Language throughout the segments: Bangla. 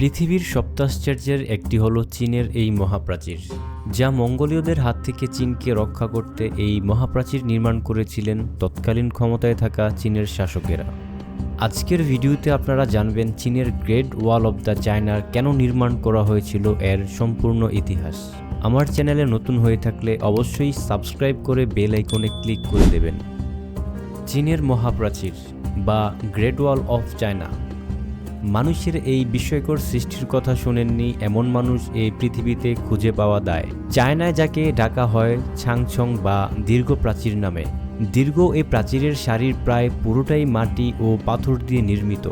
পৃথিবীর সপ্তাশ্চর্যের একটি হলো চীনের এই মহাপ্রাচীর, যা মঙ্গোলীয়দের হাত থেকে চীনকে রক্ষা করতে এই মহাপ্রাচীর নির্মাণ করেছিলেন তৎকালীন ক্ষমতায় থাকা চীনের শাসকেরা। আজকের ভিডিওতে আপনারা জানবেন চীনের গ্রেট ওয়াল অব দ্য চায়নার কেন নির্মাণ করা হয়েছিল এর সম্পূর্ণ ইতিহাস। আমার চ্যানেলে নতুন হয়ে থাকলে অবশ্যই সাবস্ক্রাইব করে বেল আইকনে ক্লিক করে দেবেন। চীনের মহাপ্রাচীর বা গ্রেট ওয়াল অফ চায়না মানুষের এই বিস্ময়কর সৃষ্টির কথা শোনেননি এমন মানুষ এই পৃথিবীতে খুঁজে পাওয়া দায়। চায়নায় যাকে ডাকা হয় ছাংছং বা দীর্ঘ প্রাচীর নামে। দীর্ঘ এই প্রাচীরের সারির প্রায় পুরোটাই মাটি ও পাথর দিয়ে নির্মিত।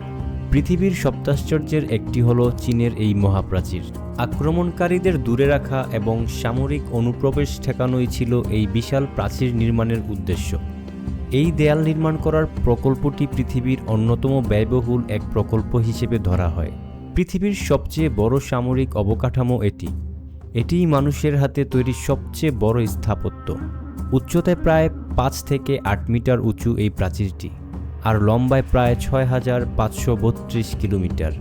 পৃথিবীর সপ্তাশ্চর্যের একটি হল চীনের এই মহাপ্রাচীর। আক্রমণকারীদের দূরে রাখা এবং সামরিক অনুপ্রবেশ ঠেকানোই ছিল এই বিশাল প্রাচীর নির্মাণের উদ্দেশ্য। এই দেয়াল নির্মাণ করার প্রকল্পটি পৃথিবীর অন্যতম ব্যয়বহুল এক প্রকল্প হিসেবে ধরা হয়। পৃথিবীর সবচেয়ে বড় সামরিক অবকাঠামো এটি। এটিই মানুষের হাতে তৈরি সবচেয়ে বড় স্থাপত্য। উচ্চতায় প্রায় পাঁচ থেকে আট মিটার উঁচু এই প্রাচীরটি, আর লম্বায় প্রায় ছয় হাজার পাঁচশো বত্রিশ কিলোমিটার।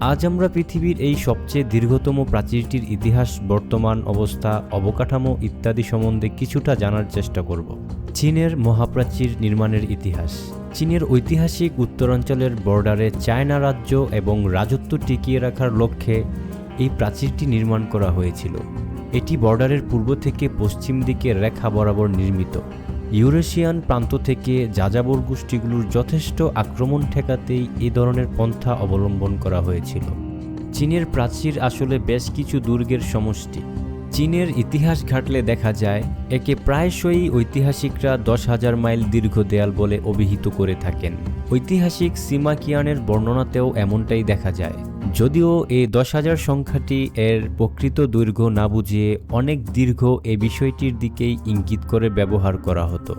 আজ আমরা পৃথিবীর এই সবচেয়ে দীর্ঘতম প্রাচীরটির ইতিহাস, বর্তমান অবস্থা, অবকাঠামো ইত্যাদি সম্বন্ধে কিছুটা জানার চেষ্টা করব। চীনের মহাপ্রাচীর নির্মাণের ইতিহাস। চীনের ঐতিহাসিক উত্তরাঞ্চলের বর্ডারে চায়না রাজ্য এবং রাজত্ব টিকিয়ে রাখার লক্ষ্যে এই প্রাচীরটি নির্মাণ করা হয়েছিল। এটি বর্ডারের পূর্ব থেকে পশ্চিম দিকে রেখা বরাবর নির্মিত। ইউরেশিয়ান প্রান্ত থেকে যাযাবর গোষ্ঠীগুলোর যথেষ্ট আক্রমণ ঠেকাতেই এ ধরনের পন্থা অবলম্বন করা হয়েছিল। চীনের প্রাচীর আসলে বেশ কিছু দুর্গের সমষ্টি। চীনের ইতিহাস ঘাটলে দেখা যায়, একে প্রায়শই ঐতিহাসিকরা দশ হাজার মাইল দীর্ঘ দেয়াল বলে অভিহিত করে থাকেন। ঐতিহাসিক সিমাকিয়ানের বর্ণনাতেও এমনটাই দেখা যায়। যদিও এই দশ হাজার সংখ্যাটি এর প্রকৃত দৈর্ঘ্য না বুঝিয়ে অনেক দীর্ঘ এ বিষয়টির দিকেই ইঙ্গিত করে ব্যবহার করা হতো।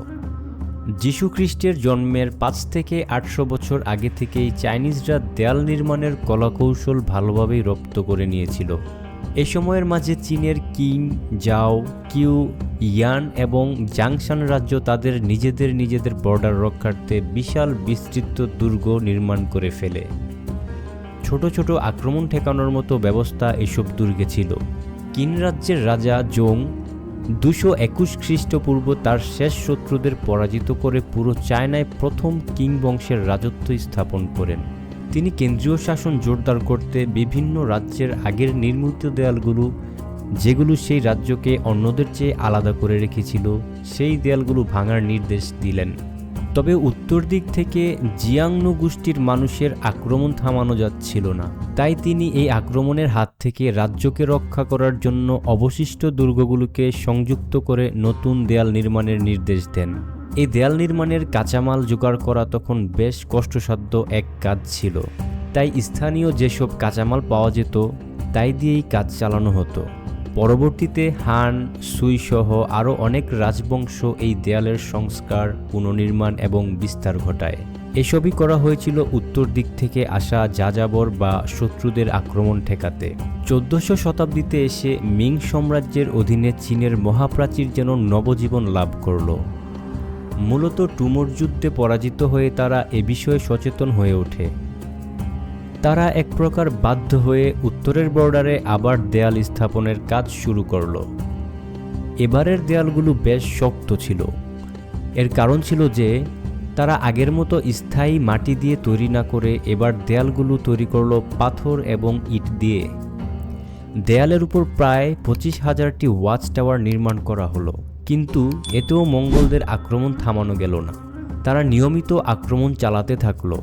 যীশু খ্রিস্টের জন্মের পাঁচ থেকে আটশো বছর আগে থেকেই চাইনিজরা দেয়াল নির্মাণের কলাকৌশল ভালোভাবেই রপ্ত করে নিয়েছিল। এ সময়ের মাঝে চীনের কিং জাও, কিউ, ইয়ান এবং জাংশান রাজ্য তাদের নিজেদের নিজেদের বর্ডার রক্ষার্থে বিশাল বিস্তৃত দুর্গ নির্মাণ করে ফেলে। ছোট ছোট আক্রমণ ঠেকানোর মতো ব্যবস্থা এসব দুর্গে ছিল। কিন রাজ্যের রাজা জং দুশো একুশ খ্রিস্টপূর্ব তার শেষ শত্রুদের পরাজিত করে পুরো চায়নায় প্রথম কিং বংশের রাজত্ব স্থাপন করেন। তিনি কেন্দ্রীয় শাসন জোরদার করতে বিভিন্ন রাজ্যের আগের নির্মিত দেয়ালগুলো, যেগুলো সেই রাজ্যকে অন্যদের চেয়ে আলাদা করে রেখেছিল, সেই দেয়ালগুলো ভাঙার নির্দেশ দিলেন। তবে উত্তর দিক থেকে জিয়াংনু গোষ্ঠীর মানুষের আক্রমণ থামানো যাচ্ছিল না। তাই তিনি এই আক্রমণের হাত থেকে রাজ্যকে রক্ষা করার জন্য অবশিষ্ট দুর্গগুলোকে সংযুক্ত করে নতুন দেয়াল নির্মাণের নির্দেশ দেন। এই দেয়াল নির্মাণের কাঁচামাল জোগাড় করা তখন বেশ কষ্টসাধ্য এক কাজ ছিল। তাই স্থানীয় যেসব কাঁচামাল পাওয়া যেত, তাই দিয়েই কাজ চালানো হতো। পরবর্তীতে হান, সুই সহ আরও অনেক রাজবংশ এই দেয়ালের সংস্কার, পুনর্নির্মাণ এবং বিস্তার ঘটায়। এসবই করা হয়েছিল উত্তর দিক থেকে আসা যাযাবর বা শত্রুদের আক্রমণ ঠেকাতে। চোদ্দশো শতাব্দীতে এসে মিং সাম্রাজ্যের অধীনে চীনের মহাপ্রাচীর যেন নবজীবন লাভ করল। মূলত টুমোর যুদ্ধে পরাজিত হয়ে তারা এ বিষয়ে সচেতন হয়ে ওঠে। তারা এক প্রকার বাধ্য হয়ে উত্তরের বর্ডারে আবার দেয়াল স্থাপনের কাজ শুরু করল। এবারের দেয়ালগুলো বেশ শক্ত ছিল। এর কারণ ছিল যে, তারা আগের মতো স্থায়ী মাটি দিয়ে তৈরি না করে এবার দেয়ালগুলো তৈরি করল পাথর এবং ইট দিয়ে। দেয়ালের উপর প্রায় পঁচিশ হাজারটি ওয়াচ টাওয়ার নির্মাণ করা হলো। কিন্তু এতেও মঙ্গলদের আক্রমণ থামানো গেল না। তারা নিয়মিত আক্রমণ চালাতে থাকল।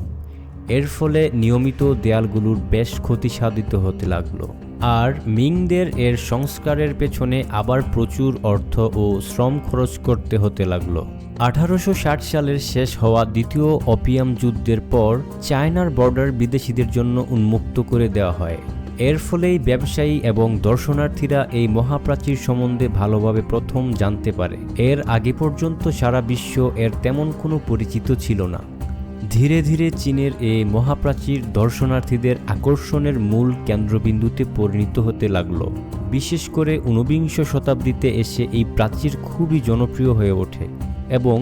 এর ফলে নিয়মিত দেয়ালগুলোর বেশ ক্ষতি সাধিত হতে লাগল। আর মিংদের এর সংস্কারের পেছনে আবার প্রচুর অর্থ ও শ্রম খরচ করতে হতে লাগল। আঠারোশো সালের শেষ হওয়া দ্বিতীয় অপিয়াম যুদ্ধের পর চায়নার বর্ডার বিদেশিদের জন্য উন্মুক্ত করে দেওয়া হয়। এর ফলেই ব্যবসায়ী এবং দর্শনার্থীরা এই মহাপ্রাচীর সম্বন্ধে ভালোভাবে প্রথম জানতে পারে। এর আগে পর্যন্ত সারা বিশ্ব এর তেমন কোনো পরিচিত ছিল না। ধীরে ধীরে চীনের এই মহাপ্রাচীর দর্শনার্থীদের আকর্ষণের মূল কেন্দ্রবিন্দুতে পরিণত হতে লাগল। বিশেষ করে ঊনবিংশ শতাব্দীতে এসে এই প্রাচীর খুবই জনপ্রিয় হয়ে ওঠে এবং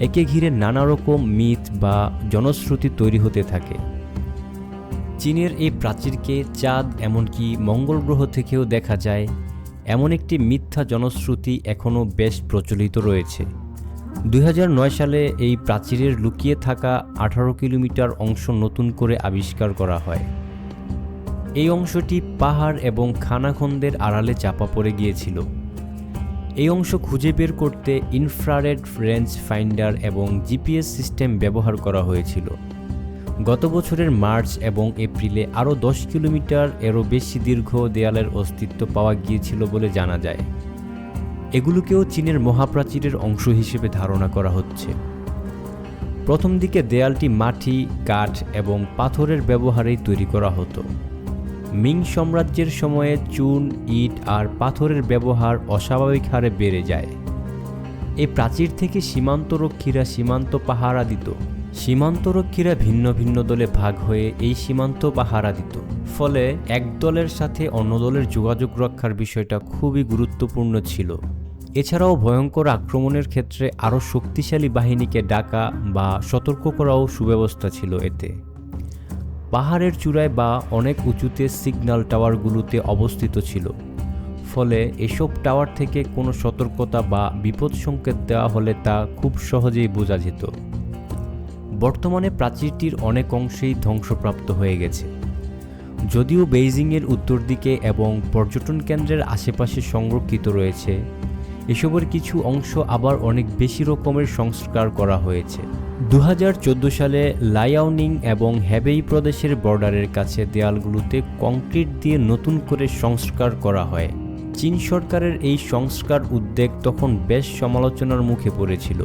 একে ঘিরে নানা রকম মিথ বা জনশ্রুতি তৈরি হতে থাকে। চীনের এই প্রাচীরকে চাঁদ এমনকি মঙ্গল গ্রহ থেকেও দেখা যায়, এমন একটি মিথ্যা জনশ্রুতি এখনও বেশ প্রচলিত রয়েছে। দু হাজার নয় সালে এই প্রাচীরের লুকিয়ে থাকা আঠারো কিলোমিটার অংশ নতুন করে আবিষ্কার করা হয়। এই অংশটি পাহাড় এবং খানাখন্দের আড়ালে চাপা পড়ে গিয়েছিল। এই অংশ খুঁজে বের করতে ইনফ্রারেড রেঞ্জ ফাইন্ডার এবং জিপিএস সিস্টেম ব্যবহার করা হয়েছিল। গত বছরের মার্চ এবং এপ্রিলে আরও দশ কিলোমিটার এরও বেশি দীর্ঘ দেয়ালের অস্তিত্ব পাওয়া গিয়েছিল বলে জানা যায়। এগুলোকেও চীনের মহাপ্রাচীরের অংশ হিসেবে ধারণা করা হচ্ছে। প্রথম দিকে দেয়ালটি মাটি, কাঠ এবং পাথরের ব্যবহারেই তৈরি করা হতো। মিং সাম্রাজ্যের সময়ে চুন, ইট আর পাথরের ব্যবহার অস্বাভাবিক হারে বেড়ে যায়। এই প্রাচীর থেকে সীমান্তরক্ষীরা সীমান্ত পাহারা দিত। সীমান্তরক্ষীরা ভিন্ন ভিন্ন দলে ভাগ হয়ে এই সীমান্ত পাহারা দিত। ফলে এক দলের সাথে অন্য দলের যোগাযোগ রক্ষার বিষয়টা খুবই গুরুত্বপূর্ণ ছিল। এছাড়াও ভয়ঙ্কর আক্রমণের ক্ষেত্রে আরও শক্তিশালী বাহিনীকে ডাকা বা সতর্ক করাও সুব্যবস্থা ছিল এতে। পাহাড়ের চূড়ায় বা অনেক উঁচুতে সিগন্যাল টাওয়ারগুলোতে অবস্থিত ছিল। ফলে এসব টাওয়ার থেকে কোনো সতর্কতা বা বিপদ সংকেত দেওয়া হলে তা খুব সহজেই বোঝা যেত। বর্তমানে প্রাচীরটির অনেক অংশেই ধ্বংসপ্রাপ্ত হয়ে গেছে। যদিও বেইজিংয়ের উত্তর দিকে এবং পর্যটন কেন্দ্রের আশেপাশে সংরক্ষিত রয়েছে, এসবের কিছু অংশ আবার অনেক বেশি রকমের সংস্কার করা হয়েছে। দু হাজার চোদ্দ সালে লায়াওনিং এবং হ্যাবেই প্রদেশের বর্ডারের কাছে দেয়ালগুলোতে কংক্রিট দিয়ে নতুন করে সংস্কার করা হয়। চীন সরকারের এই সংস্কার উদ্যোগ তখন বেশ সমালোচনার মুখে পড়েছিল।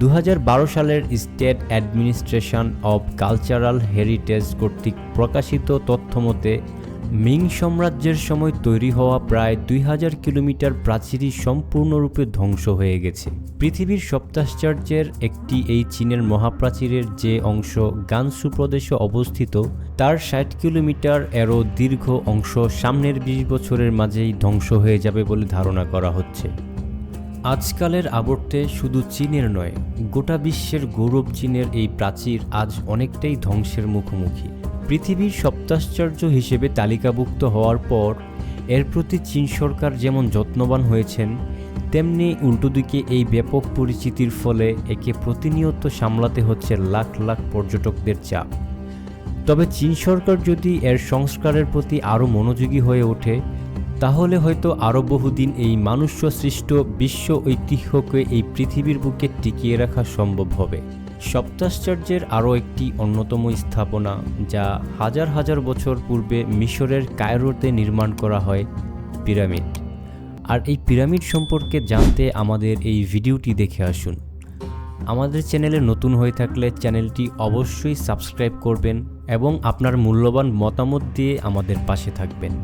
দু হাজার বারো সালের state administration of cultural heritage কর্তৃক প্রকাশিত তথ্যমতে, মিং সাম্রাজ্যের সময় তৈরি হওয়া প্রায় দুই হাজার কিলোমিটার প্রাচীরই সম্পূর্ণরূপে ধ্বংস হয়ে গেছে। পৃথিবীর সপ্তাশ্চর্যের একটি এই চীনের মহাপ্রাচীরের যে অংশ গানসু প্রদেশে অবস্থিত, তার ষাট কিলোমিটার এরও দীর্ঘ অংশ সামনের বিশ বছরের মাঝেই ধ্বংস হয়ে যাবে বলে ধারণা করা হচ্ছে। আজকালের আবর্তে শুধু চীনের নয়, গোটা বিশ্বের গৌরব চীনের এই প্রাচীর আজ অনেকটাই ধ্বংসের মুখোমুখি। পৃথিবীর সপ্তাশ্চর্য হিসেবে তালিকাভুক্ত হওয়ার পর, এর প্রতি চীন সরকার যেমন যত্নবান হয়েছেন, তেমনি উল্টো দিকে এই ব্যাপক পরিচিতির ফলে একে প্রতিনিয়ত সামলাতে হচ্ছে লাখ লাখ পর্যটকদের চাপ। তবে চীন সরকার যদি এর সংস্কারের প্রতি আরও মনোযোগী হয়ে ওঠে তাহলে হয়তো আরও বহুদিন এই মানুষ্য সৃষ্ট বিশ্ব ঐতিহ্যকে এই পৃথিবীর বুকে টিকিয়ে রাখা সম্ভব হবে। সপ্তাশ্চর্যের আরও একটি অন্যতম স্থাপনা, যা হাজার হাজার বছর পূর্বে মিশরের কায়রোতে নির্মাণ করা হয়, পিরামিড। আর এই পিরামিড সম্পর্কে জানতে আমাদের এই ভিডিওটি দেখে আসুন। আমাদের চ্যানেলে নতুন হয়ে থাকলে চ্যানেলটি অবশ্যই সাবস্ক্রাইব করবেন এবং আপনার মূল্যবান মতামত দিয়ে আমাদের পাশে থাকবেন।